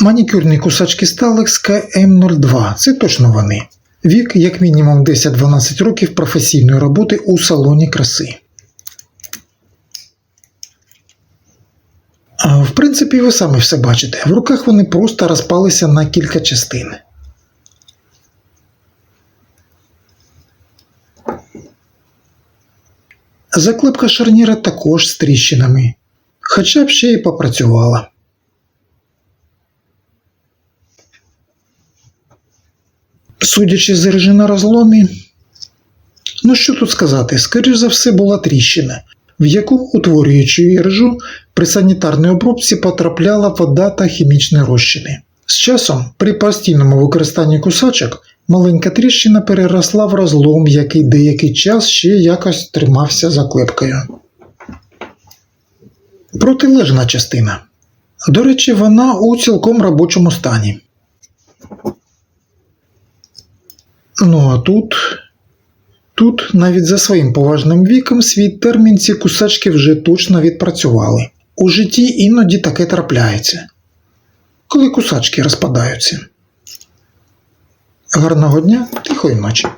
Манікюрні кусачки Stalex KM02 це точно вони. Вік як мінімум 10-12 років професійної роботи у салоні краси. В принципі, ви самі все бачите. В руках вони просто розпалися на кілька частин. Заклепка шарніра також з тріщинами, хоча б ще й попрацювала. Судячи з режі на розломі, ну що тут сказати, скоріш за все була тріщина, в яку, утворюючи її ржу, при санітарній обробці потрапляла вода та хімічні розчини. З часом, при постійному використанні кусачок, маленька тріщина переросла в розлом, який деякий час ще якось тримався заклепкою. Протилежна частина. До речі, вона у цілком робочому стані. Ну а тут. Тут навіть за своїм поважним віком свій термін ці кусачки вже точно відпрацювали. У житті іноді таке трапляється, коли кусачки розпадаються. Гарного дня, тихої ночі.